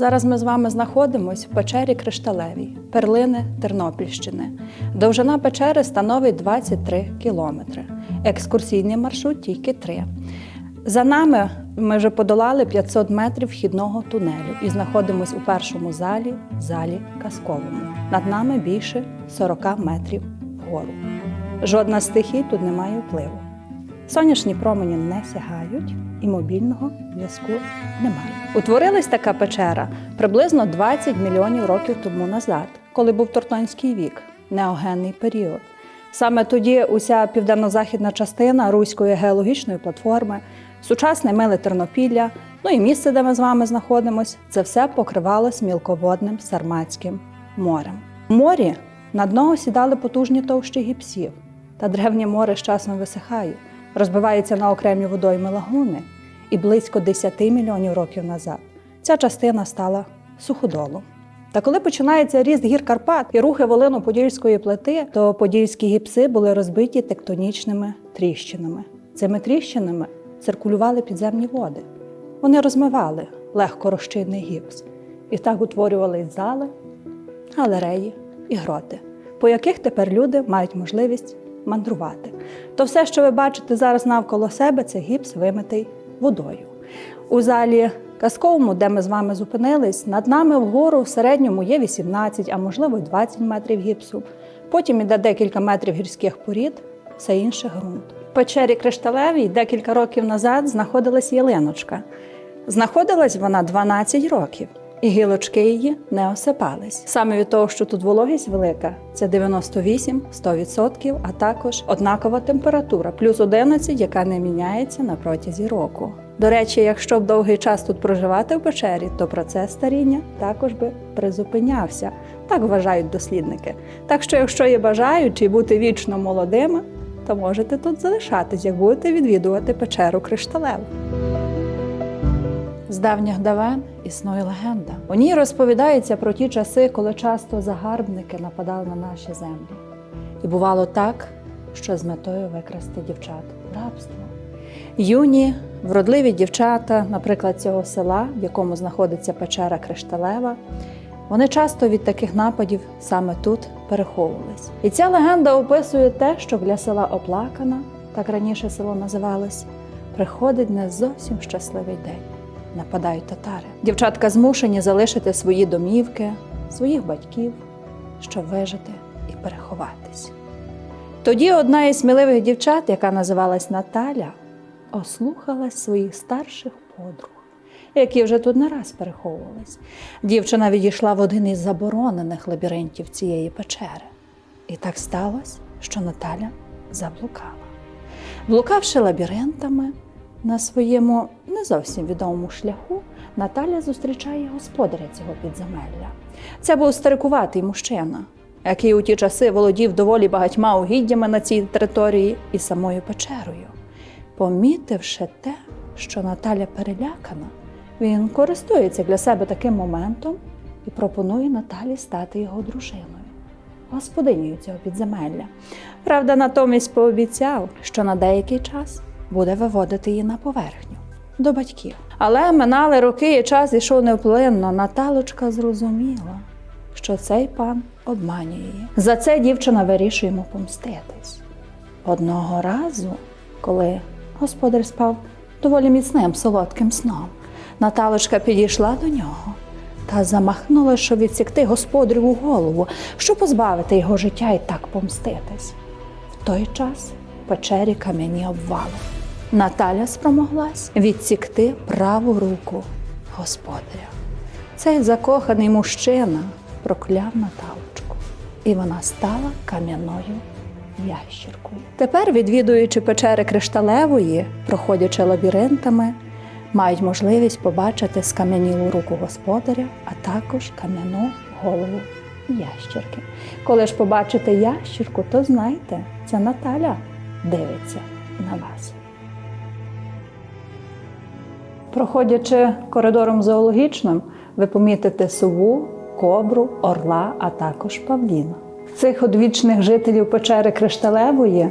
Зараз ми з вами знаходимося в печері Кришталевій, перлини Тернопільщини. Довжина печери становить 23 кілометри. Екскурсійний маршрут тільки 3. За нами ми вже подолали 500 метрів вхідного тунелю і знаходимося у першому залі, залі казковому. Над нами більше 40 метрів вгору. Жодна з стихій тут не має впливу. Сонячні промені не сягають і мобільного зв'язку немає. Утворилась така печера приблизно 20 мільйонів років тому назад, коли був Тортонський вік, неогенний період. Саме тоді уся південно-західна частина руської геологічної платформи, сучасне миле Тернопілля, ну і місце, де ми з вами знаходимося, це все покривалось мілководним Сарматським морем. В морі на дно осідали потужні товщі гіпсів, та древнє море з часом висихає, розбивається на окремі водойми лагуни, і близько 10 мільйонів років назад ця частина стала суходолом. Та коли починається ріст гір Карпат і рухи волино-подільської плити, то подільські гіпси були розбиті тектонічними тріщинами. Цими тріщинами циркулювали підземні води. Вони розмивали легко розчинний гіпс. І так утворювались зали, галереї і гроти, по яких тепер люди мають можливість мандрувати. То все, що ви бачите зараз навколо себе, це гіпс вимитий водою. У залі казковому, де ми з вами зупинились, над нами вгору в середньому є 18, а можливо й 20 метрів гіпсу. Потім іде декілька метрів гірських порід, все інше ґрунт. В печері Кришталевій декілька років назад знаходилась ялиночка. Знаходилась вона 12 років, і гілочки її не осипались. Саме від того, що тут вологість велика, це 98-100%, а також однакова температура, плюс 11, яка не міняється на протязі року. До речі, якщо б довгий час тут проживати в печері, то процес старіння також би призупинявся. Так вважають дослідники. Так що, якщо є бажаючі бути вічно молодими, то можете тут залишатись, як будете відвідувати печеру Кришталеву. З давніх давен існує легенда. У ній розповідається про ті часи, коли часто загарбники нападали на наші землі. І бувало так, що з метою викрасти дівчат рабство. Юні, вродливі дівчата, наприклад, цього села, в якому знаходиться печера Кришталева, вони часто від таких нападів саме тут переховувались. І ця легенда описує те, що для села Оплакана, так раніше село називалось, приходить не зовсім щасливий день. Нападають татари. Дівчатка змушені залишити свої домівки, своїх батьків, щоб вижити і переховатись. Тоді одна із сміливих дівчат, яка називалась Наталя, ослухалась своїх старших подруг, які вже тут не раз переховувались. Дівчина відійшла в один із заборонених лабіринтів цієї печери. І так сталося, що Наталя заблукала. Блукавши лабіринтами на своєму не зовсім відомому шляху, Наталя зустрічає господаря цього підземелля. Це був старикуватий мужчина, який у ті часи володів доволі багатьма угіддями на цій території і самою печерою. Помітивши те, що Наталя перелякана, він користується для себе таким моментом і пропонує Наталі стати його дружиною, господинею цього підземелля. Правда, натомість пообіцяв, що на деякий час буде виводити її на поверхню до батьків. Але минали роки і час ішов невплинно. Наталочка зрозуміла, що цей пан обманює її. За це дівчина вирішує йому помститись. Одного разу, коли господар спав доволі міцним солодким сном, Наталочка підійшла до нього та замахнула, щоб відсікти господареву голову, щоб позбавити його життя і так помститись. В той час в печері кам'яні обвали. Наталя спромоглась відсікти праву руку господаря. Цей закоханий мужчина прокляв Наталочку, і вона стала кам'яною ящіркою. Тепер, відвідуючи печери Кришталевої, проходячи лабіринтами, мають можливість побачити скам'янілу руку господаря, а також кам'яну голову ящірки. Коли ж побачите ящірку, то знайте, це Наталя дивиться на вас. Проходячи коридором зоологічним, ви помітите сову, кобру, орла, а також павліна. Цих одвічних жителів печери Кришталевої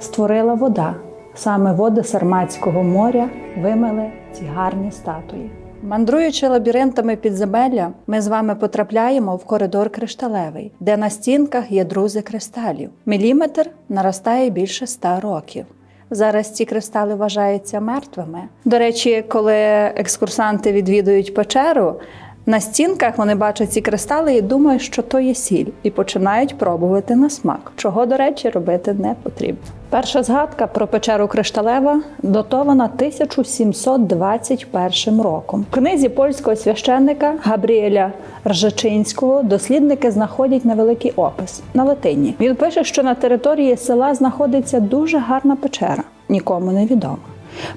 створила вода. Саме води Сарматського моря вимили ці гарні статуї. Мандруючи лабіринтами підземелля, ми з вами потрапляємо в коридор кришталевий, де на стінках є друзи кристалів. Міліметр наростає більше ста років. Зараз ці кристали вважаються мертвими. До речі, коли екскурсанти відвідують печеру, на стінках вони бачать ці кристали і думають, що то є сіль, і починають пробувати на смак, чого, до речі, робити не потрібно. Перша згадка про печеру Кришталева датована 1721 роком. В книзі польського священника Габріеля Ржачинського дослідники знаходять невеликий опис на латині. Він пише, що на території села знаходиться дуже гарна печера, нікому не відома.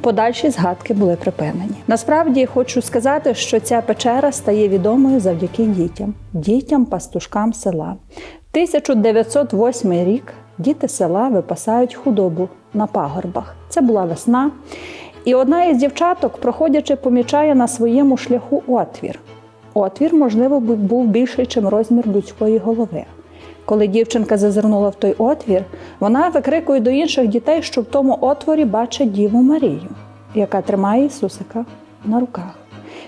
Подальші згадки були припинені. Насправді хочу сказати, що ця печера стає відомою завдяки дітям, дітям пастушкам села. 1908 рік діти села випасають худобу на пагорбах. Це була весна. І одна із дівчаток, проходячи, помічає на своєму шляху отвір. Отвір, можливо, був більший, ніж розмір людської голови. Коли дівчинка зазирнула в той отвір, вона викрикує до інших дітей, що в тому отворі бачить Діву Марію, яка тримає Ісусика на руках.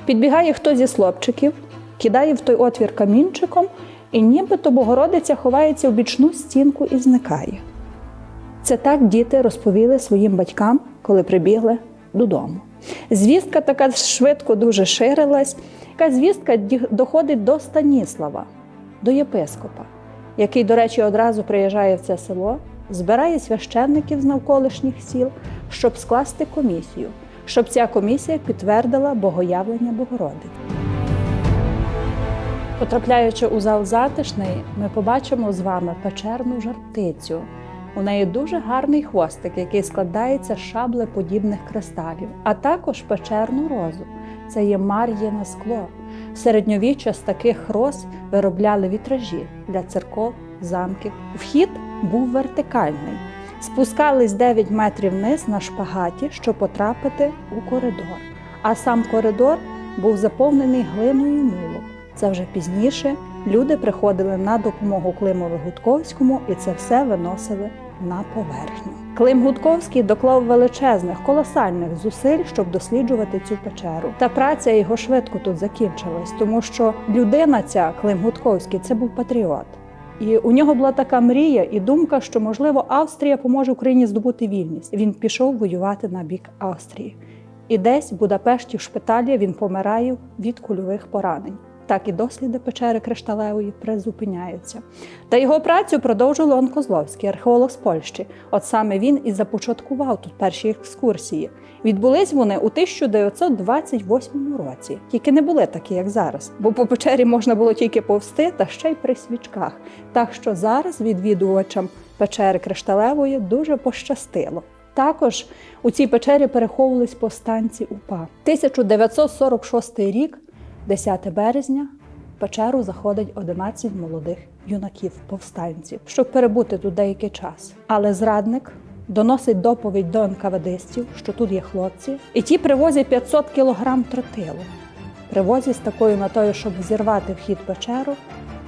Підбігає хто зі хлопчиків, кидає в той отвір камінчиком, і нібито Богородиця ховається в бічну стінку і зникає. Це так діти розповіли своїм батькам, коли прибігли додому. Звістка така швидко дуже ширилась. Яка звістка доходить до Станіслава, до єпископа, який, до речі, одразу приїжджає в це село, збирає священників з навколишніх сіл, щоб скласти комісію, щоб ця комісія підтвердила богоявлення Богородиці. Потрапляючи у зал затишний, ми побачимо з вами печерну жартицю. У неї дуже гарний хвостик, який складається з шаблеподібних кристалів, а також печерну розу. Це є мар'єне скло. В середньовіччя з таких роз виробляли вітражі для церков, замків. Вхід був вертикальний. Спускались 9 метрів вниз на шпагаті, щоб потрапити у коридор. А сам коридор був заповнений глиною і. Це вже пізніше люди приходили на допомогу Климові Гудковському і це все виносили на поверхню. Клим Гудковський доклав величезних, колосальних зусиль, щоб досліджувати цю печеру. Та праця його швидко тут закінчилась, тому що людина ця Клим Гудковський це був патріот. І у нього була така мрія і думка, що можливо Австрія поможе Україні здобути вільність. Він пішов воювати на бік Австрії. І десь в Будапешті в шпиталі він помирає від кульових поранень. Так і досліди печери Кришталевої призупиняються. Та його працю продовжив Леон Козловський, археолог з Польщі. От саме він і започаткував тут перші екскурсії. Відбулись вони у 1928 році. Тільки не були такі, як зараз, бо по печері можна було тільки повсти та ще й при свічках. Так що зараз відвідувачам печери Кришталевої дуже пощастило. Також у цій печері переховувались повстанці УПА. 1946 рік, 10 березня, в печеру заходить 11 молодих юнаків повстанців, щоб перебути тут деякий час. Але зрадник доносить доповідь до НКВДистів, що тут є хлопці, і ті привозять 500 кілограм тротилу. Привозять з такою метою, щоб взірвати вхід печеру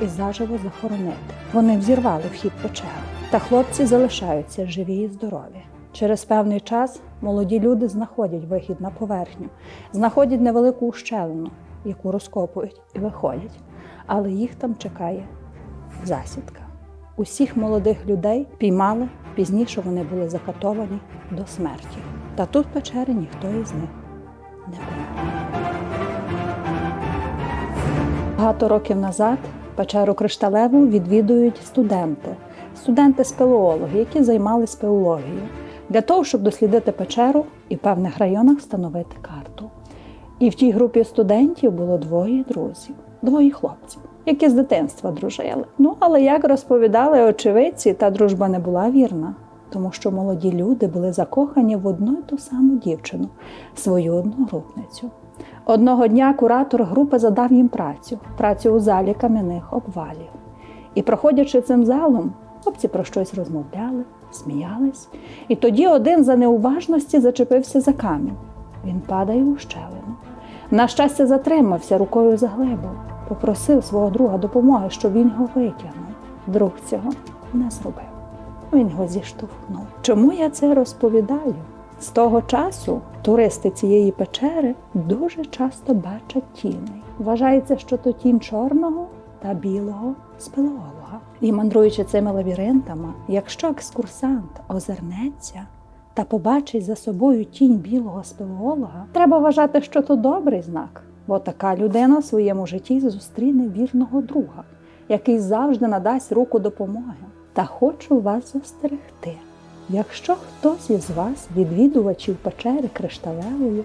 і заживо захоронити. Вони взірвали вхід печеру, та хлопці залишаються живі і здорові. Через певний час молоді люди знаходять вихід на поверхню, знаходять невелику ущелину, яку розкопують і виходять. Але їх там чекає засідка. Усіх молодих людей піймали, пізніше вони були закатовані до смерті. Та тут в печері ніхто із них не був. Багато років назад печеру Кришталеву відвідують студенти, студенти-спелеологи, які займалися спелеологією, для того, щоб дослідити печеру і в певних районах встановити карту. І в тій групі студентів було двоє друзів, двоє хлопців, які з дитинства дружили. Ну, але як розповідали очевидці, та дружба не була вірна, тому що молоді люди були закохані в одну й ту саму дівчину, свою одногрупницю. Одного дня куратор групи задав їм працю, працю у залі кам'яних обвалів. І, проходячи цим залом, хлопці про щось розмовляли, сміялись. І тоді один за неуважності зачепився за камінь. Він падає у щелину. На щастя, затримався, рукою за заглибав, попросив свого друга допомоги, щоб він його витягнув. Друг цього не зробив. Він його зіштовхнув. Чому я це розповідаю? З того часу туристи цієї печери дуже часто бачать тіней. Вважається, що то тінь чорного та білого спелеолога. І мандруючи цими лабіринтами, якщо екскурсант озирнеться та побачить за собою тінь білого спелеолога, треба вважати, що то добрий знак, бо така людина в своєму житті зустріне вірного друга, який завжди надасть руку допомоги. Та хочу вас застерегти. Якщо хтось із вас, відвідувачів печери кришталевої,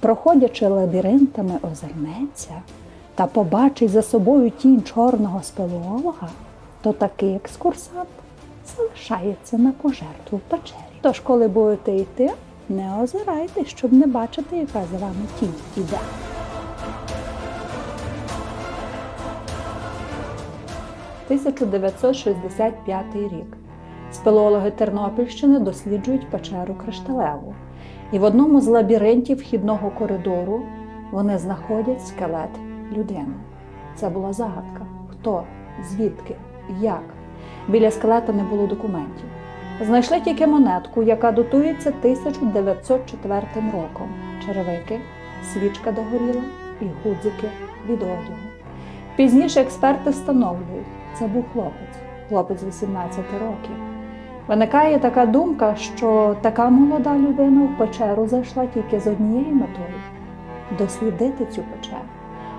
проходячи лабіринтами, озирнеться та побачить за собою тінь чорного спелеолога, то такий екскурсант залишається на пожертву в печері. Тож, коли будете йти, не озирайтесь, щоб не бачити, яка за вами тінь іде. – 1965 рік. Спелеологи Тернопільщини досліджують печеру Кришталеву. І в одному з лабіринтів вхідного коридору вони знаходять скелет людини. Це була загадка. Хто, звідки, як. Біля скелета не було документів. Знайшли тільки монетку, яка датується 1904 роком. Черевики, свічка догоріла і гудзики від одягу. Пізніше експерти встановлюють, це був хлопець, хлопець 18 років. Виникає така думка, що така молода людина в печеру зайшла тільки з однією метою дослідити цю печеру.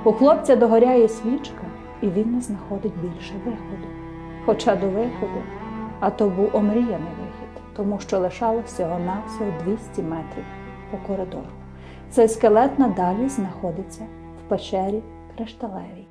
У хлопця догоряє свічка, і він не знаходить більше виходу. Хоча до виходу, а то був омріяний вихід, тому що лишалося всього-навсього 200 метрів по коридору. Цей скелет надалі знаходиться в печері Кришталевій.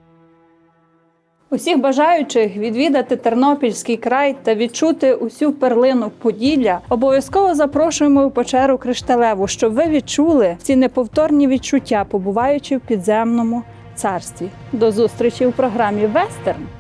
Усіх бажаючих відвідати Тернопільський край та відчути усю перлину Поділля, обов'язково запрошуємо у печеру Кришталеву, щоб ви відчули ці неповторні відчуття, побуваючи в підземному царстві. До зустрічі у програмі Вестерн.